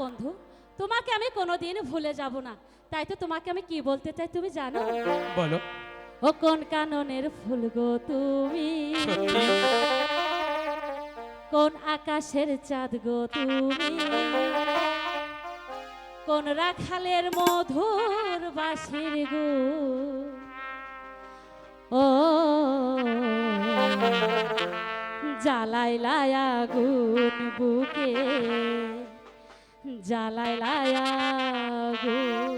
বন্ধু তোমাকে আমি কোনোদিন ভুলে যাব না। তাই তো তোমাকে আমি কি বলতে চাই তুমি জানো? বলো। ও কোন কাননের ফুল গো তুমি? কোন আকাশের চাঁদ গো তুমি? কোন রাখালের মধুর বাসির গো। ও, জ্বালাই আগুন বুকে, জ্বালাই আগুন।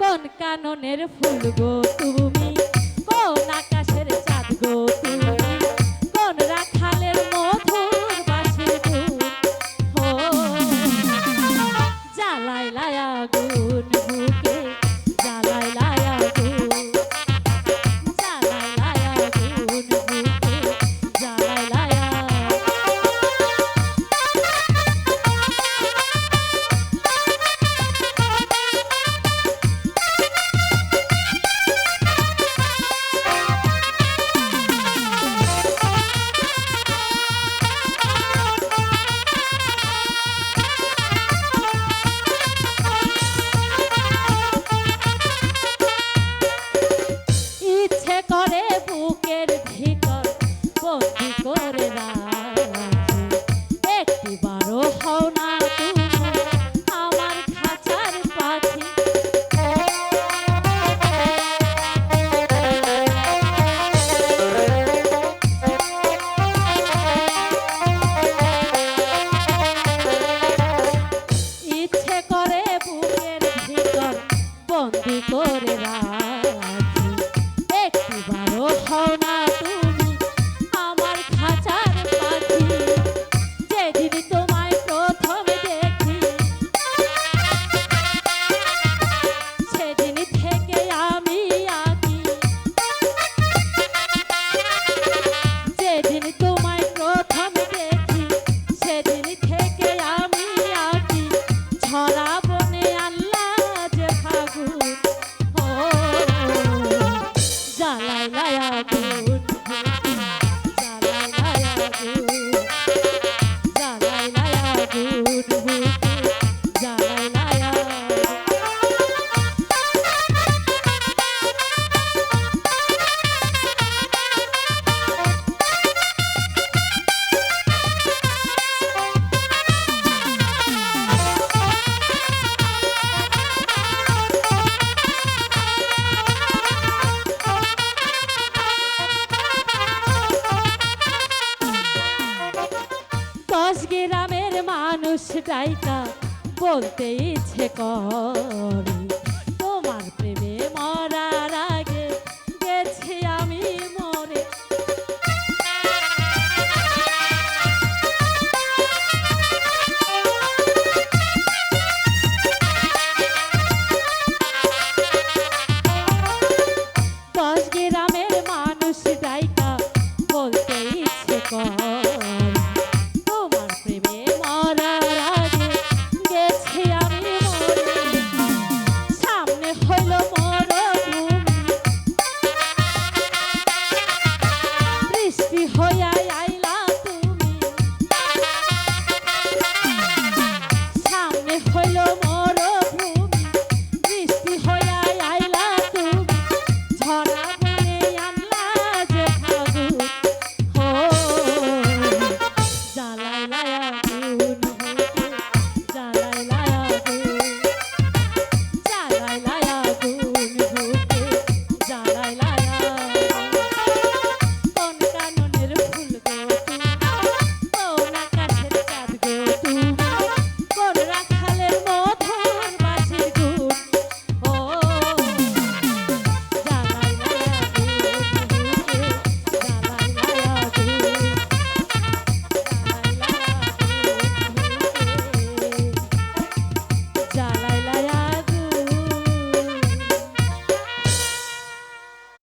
কোন কাননের ফুল গো তুমি? কোন Thank you. মানুষ ডাইকা বলতে ইচ্ছে করে।